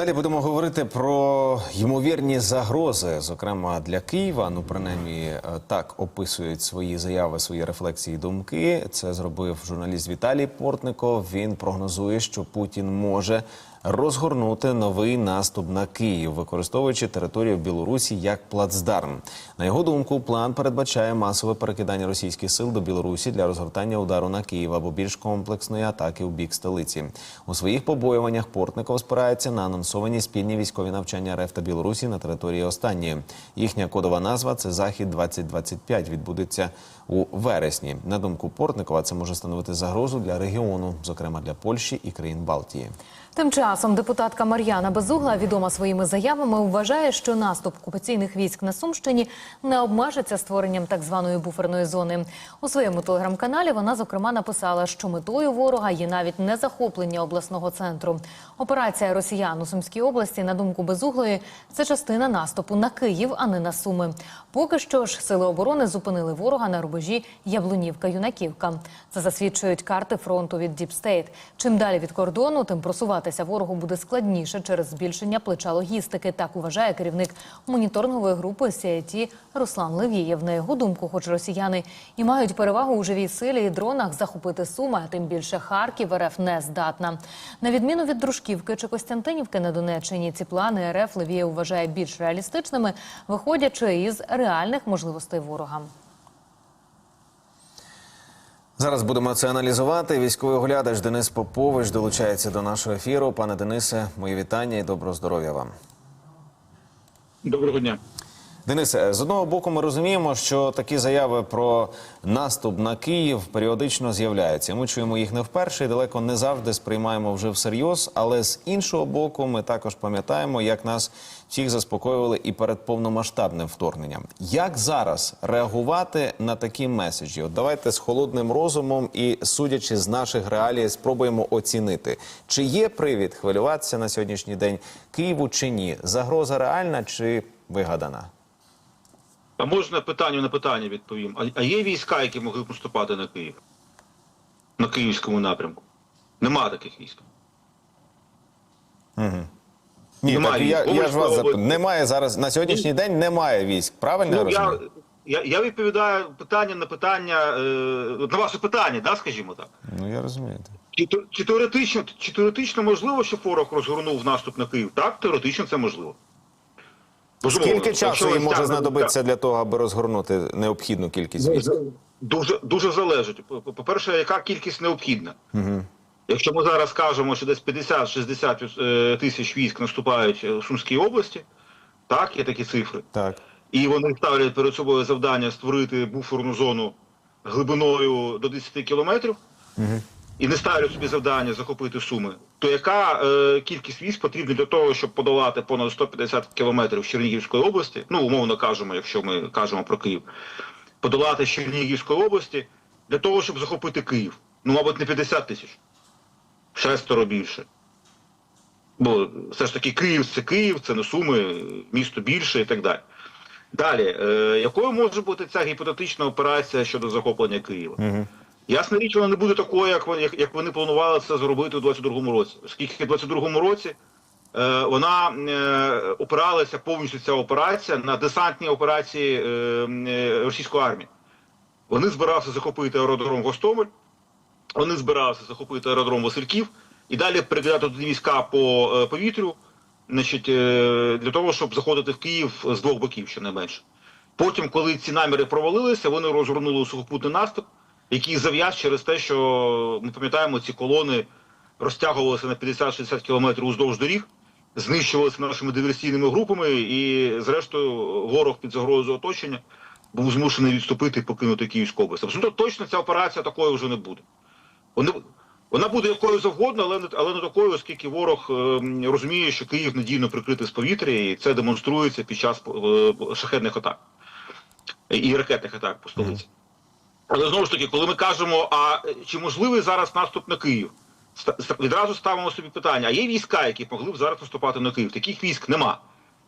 Далі будемо говорити про ймовірні загрози, зокрема для Києва. Ну, принаймні, е, так описують свої заяви, свої рефлексії, думки. Це зробив журналіст Віталій Портников. Він прогнозує, що Путін може розгорнути новий наступ на Київ, використовуючи територію Білорусі як плацдарм. На його думку, план передбачає масове перекидання російських сил до Білорусі для розгортання удару на Київ або більш комплексної атаки у бік столиці. У своїх побоюваннях Портников спирається на анонсовані спільні військові навчання РФ та Білорусі на території останньої. Їхня кодова назва це Захід 2025 Відбудеться у вересні. На думку Портникова, це може становити загрозу для регіону, зокрема для Польщі і країн Балтії. Тим часом депутатка Мар'яна Безугла, відома своїми заявами, вважає, що наступ окупаційних військ на Сумщині не обмежиться створенням так званої буферної зони. У своєму телеграм-каналі вона зокрема написала, що метою ворога є навіть не захоплення обласного центру. Операція росіян у Сумській області, на думку Безуглої, це частина наступу на Київ, а не на Суми. Поки що ж сили оборони зупинили ворога на рубежі Яблунівка-Юнаківка. Це засвідчують карти фронту від Діпстейт. Чим далі від кордону, тим просуватися ворогу буде складніше через збільшення плеча логістики. Так вважає керівник моніторингової групи CIT Руслан Левієв. На його думку, хоч росіяни і мають перевагу у живій силі і дронах захопити Суми, а тим більше Харків РФ не здатна. На відміну від Дружківки чи Костянтинівки на Донеччині, ці плани РФ Левієв вважає більш реалістичними, виходячи із реальних можливостей ворога. Зараз будемо це аналізувати. Військовий оглядач Денис Попович долучається до нашого ефіру. Пане Денисе, мої вітання і доброго здоров'я вам. Доброго дня. Денисе, з одного боку, ми розуміємо, що такі заяви про наступ на Київ періодично з'являються. Ми чуємо їх не вперше і далеко не завжди сприймаємо вже всерйоз. Але з іншого боку, ми також пам'ятаємо, як нас всіх заспокоювали і перед повномасштабним вторгненням. Як зараз реагувати на такі меседжі? От давайте з холодним розумом і судячи з наших реалій, спробуємо оцінити, чи є привід хвилюватися на сьогоднішній день Києву чи ні? Загроза реальна чи вигадана? А можна питання на питання відповім. А, а є війська, які могли б наступати на Київ? На київському напрямку? Нема таких військ. Ні, Немає так я, військ. я ж вас зап... немає зараз на сьогоднішній день. Немає військ. Правильно я Ну, я, розумію? я, я відповідаю питання на питання, е, на ваше питання, да, скажімо так. Ну я розумію. Чи, чи, теоретично, чи теоретично можливо, що ворог розгорнув наступ на Київ? Так, теоретично це можливо. Безумовно. Скільки часу їм може знадобитися для того, аби розгорнути необхідну кількість військ? Дуже дуже залежить. По- по- По-перше, яка кількість необхідна. Якщо ми зараз кажемо, що десь 50-60 е, тисяч військ наступають у Сумській області, так, є такі цифри, Так. і вони ставлять перед собою завдання створити буферну зону глибиною до 10 кілометрів, і не ставлять собі завдання захопити Суми, то яка е, кількість військ потрібна для того, щоб подолати понад 150 кілометрів Чернігівської області, ну, умовно кажемо, якщо ми кажемо про Київ, подолати Чернігівської області для того, щоб захопити Київ? Ну, мабуть, не 50 тисяч, шестеро більше. Бо все ж таки Київ це Київ, це не Суми, місто більше і так далі. Далі, е, якою може бути ця гіпотетична операція щодо захоплення Києва? Ясна річ, вона не буде такою, як вони, як, вони планували це зробити у 22-му році. Оскільки в 22-му році е, вона е, опиралася повністю ця операція на десантні операції е, е, російської армії. Вони збиралися захопити аеродром Гостомель, вони збиралися захопити аеродром Васильків і далі перекидати туди війська по е, повітрю, значить, е, для того, щоб заходити в Київ з двох боків, щонайменше. Потім, коли ці наміри провалилися, вони розгорнули сухопутний наступ, який зав'яз через те, що ми пам'ятаємо, ці колони розтягувалися на 50-60 кілометрів уздовж доріг, знищувалися нашими диверсійними групами, і, зрештою, ворог під загрозою оточення був змушений відступити і покинути Київську область. Абсолютно точно ця операція такою вже не буде. Вони, вона буде якою завгодно, але не, але не такою, оскільки ворог е, розуміє, що Київ надійно прикритий з повітря, і це демонструється під час е, шахетних атак і ракетних атак по столиці. Але знову ж таки, коли ми кажемо, а чи можливий зараз наступ на Київ, відразу ставимо собі питання: а є війська, які могли б зараз наступати на Київ? Таких військ нема.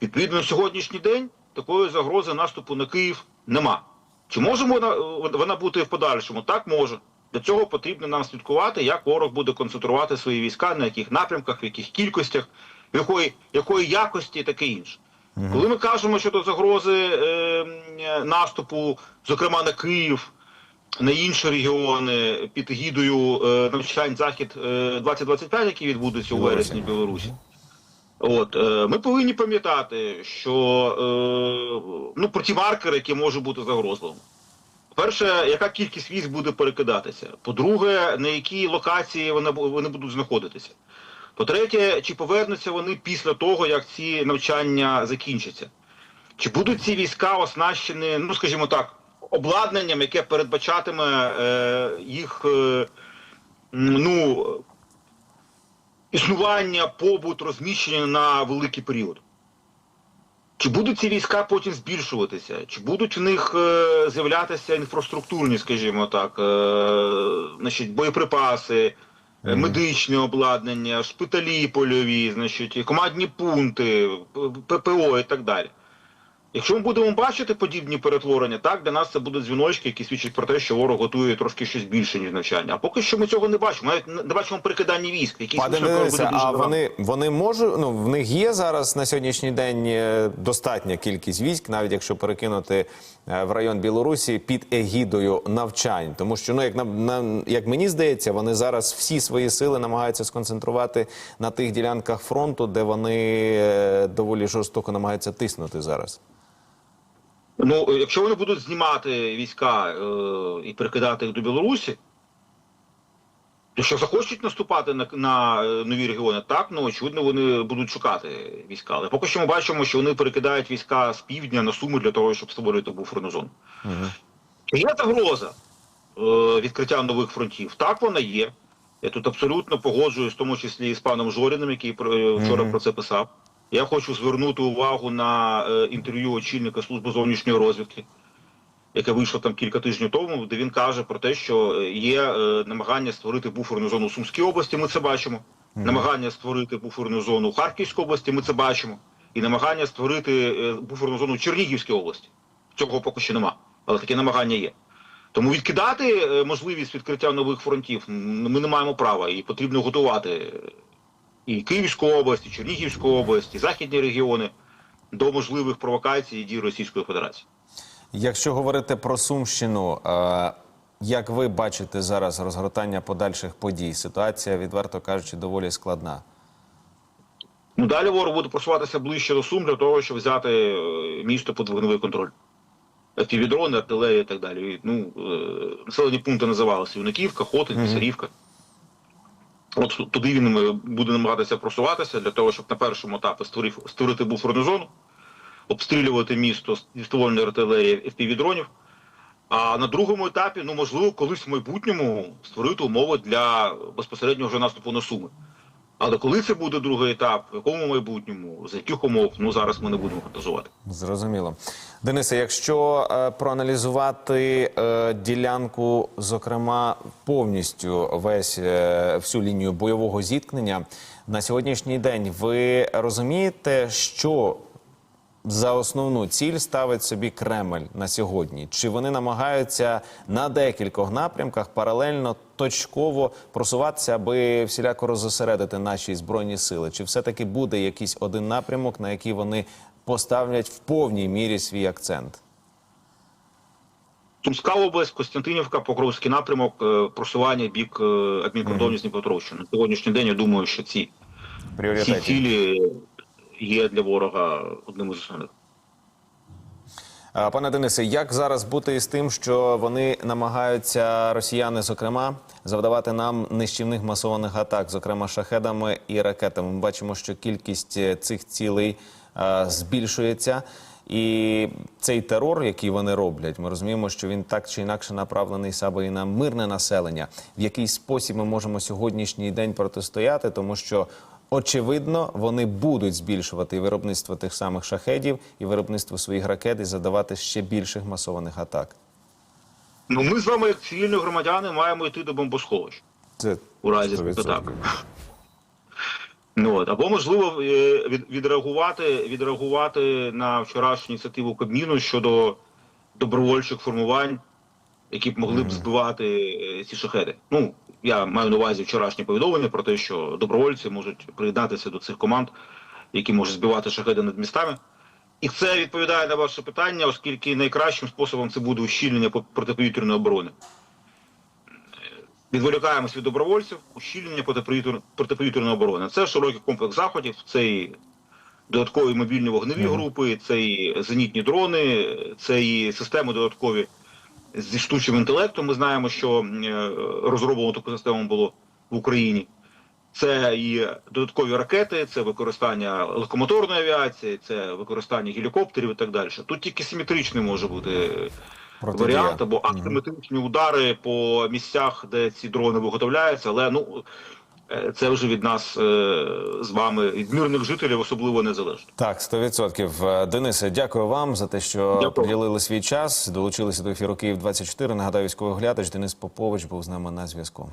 Відповідно, на сьогоднішній день такої загрози наступу на Київ нема. Чи може вона, вона бути в подальшому? Так може. Для цього потрібно нам слідкувати, як ворог буде концентрувати свої війська, на яких напрямках, в яких кількостях, якої, якої якості і таке інше. Коли ми кажемо щодо загрози е, наступу, зокрема на Київ, на інші регіони під гідою е, навчань захід е, 2025, який відбудеться у вересні в Білорусі. От е, ми повинні пам'ятати, що е, ну про ті маркери, які можуть бути загрозливими. По-перше, яка кількість військ буде перекидатися? По-друге, на якій локації вони, вони будуть знаходитися? По-третє, чи повернуться вони після того, як ці навчання закінчаться? Чи будуть ці війська оснащені, ну скажімо так, обладнанням, яке передбачатиме е, їх е, ну, існування, побут, розміщення на великий період? Чи будуть ці війська потім збільшуватися? Чи будуть в них е, з'являтися інфраструктурні, скажімо так, е, значить, боєприпаси, е, медичне обладнання, шпиталі польові, значить, командні пункти, ППО і так далі? Якщо ми будемо бачити подібні перетворення, так для нас це будуть дзвіночки, які свідчать про те, що ворог готує трошки щось більше ніж навчання. А поки що ми цього не бачимо. Навіть не бачимо перекидання військ. Які Пане Денисе, а вони, вони можуть, ну в них є зараз на сьогоднішній день е, достатня кількість військ, навіть якщо перекинути е, в район Білорусі під егідою навчань, тому що ну як на, на як мені здається, вони зараз всі свої сили намагаються сконцентрувати на тих ділянках фронту, де вони е, доволі жорстоко намагаються тиснути зараз. Ну, якщо вони будуть знімати війська е, і перекидати їх до Білорусі, якщо захочуть наступати на, на е, нові регіони, так, ну очевидно, вони будуть шукати війська. Але поки що ми бачимо, що вони перекидають війська з півдня на суми для того, щоб створити буферну зону. Є загроза е, відкриття нових фронтів. Так вона є. Я тут абсолютно погоджуюсь, в тому числі і з паном Жоріним, який про- е, вчора про це писав. Я хочу звернути увагу на е, інтерв'ю очільника служби зовнішньої розвідки, яке вийшло там кілька тижнів тому, де він каже про те, що є е, намагання створити буферну зону Сумській області. Ми це бачимо. Намагання створити буферну зону в Харківській області. Ми це бачимо. І намагання створити е, буферну зону в Чернігівській області. Цього поки що нема, але таке намагання є. Тому відкидати можливість відкриття нових фронтів ми не маємо права і потрібно готувати і Київську область, і Чернігівську область, і західні регіони до можливих провокацій і дій Російської Федерації. Якщо говорити про Сумщину, е, як ви бачите зараз розгортання подальших подій? Ситуація, відверто кажучи, доволі складна. Ну далі ворог буде просуватися ближче до Сум для того, щоб взяти е, місто під вогневий контроль. Півдрони, артилерія і так далі. Ну, е, населені пункти називалися Юнаківка, Хотин, Писарівка. От туди він е, буде намагатися просуватися для того, щоб на першому етапі створив, створити буферну зону, обстрілювати місто зі ствольної артилерії FPV-дронів. А на другому етапі, ну можливо, колись в майбутньому створити умови для безпосереднього вже наступу на Суми. Але коли це буде другий етап, в якому майбутньому, за яких умов, ну зараз ми не будемо фантазувати. Зрозуміло. Денисе, якщо е, проаналізувати е, ділянку, зокрема, повністю весь е, всю лінію бойового зіткнення на сьогоднішній день, ви розумієте, що за основну ціль ставить собі Кремль на сьогодні? Чи вони намагаються на декількох напрямках паралельно точково просуватися, аби всіляко розосередити наші збройні сили? Чи все-таки буде якийсь один напрямок, на який вони поставлять в повній мірі свій акцент? Сумська область, Костянтинівка, Покровський напрямок, е, просування бік е, адмінкордонів з Дніпропетровщини. На сьогоднішній день я думаю, що ці, ці цілі є для ворога одним із основних. Пане Денисе, як зараз бути із тим, що вони намагаються росіяни, зокрема, завдавати нам нищівних масованих атак, зокрема шахедами і ракетами? Ми бачимо, що кількість е, цих цілей е, збільшується. І цей терор, який вони роблять, ми розуміємо, що він так чи інакше направлений саме і на мирне населення. В який спосіб ми можемо сьогоднішній день протистояти, тому що Очевидно, вони будуть збільшувати і виробництво тих самих шахедів, і виробництво своїх ракет, і задавати ще більших масованих атак. Ну ми з вами, як цивільні громадяни, маємо йти до бомбосховищ Це у разі 100%. атаки. Ну, от. Або можливо е, від, відреагувати, відреагувати на вчорашню ініціативу Кабміну щодо добровольчих формувань, які б могли б збивати е, ці шахеди. Ну, я маю на увазі вчорашнє повідомлення про те, що добровольці можуть приєднатися до цих команд які можуть збивати шахеди над містами. І це відповідає на ваше питання, оскільки найкращим способом це буде ущільнення протиповітряної оборони. Відволікаємось від добровольців, ущільнення протиповітряної оборони. Це широкий комплекс заходів, це і додаткові мобільні вогневі групи, це і зенітні дрони, це і системи додаткові зі штучним інтелектом. Ми знаємо, що е, розроблено таку систему було в Україні. Це і додаткові ракети, це використання легкомоторної авіації, це використання гелікоптерів і так далі. Тут тільки симетричний може бути Протидія. варіант або асиметричні удари по місцях, де ці дрони виготовляються, але ну е, це вже від нас е, з вами, від мирних жителів, особливо не залежить. Так, 100%. Е, Денисе, дякую вам за те, що Дякую. приділили свій час. Долучилися до ефіру Київ 24 Нагадаю, військовий глядач Денис Попович був з нами на зв'язку.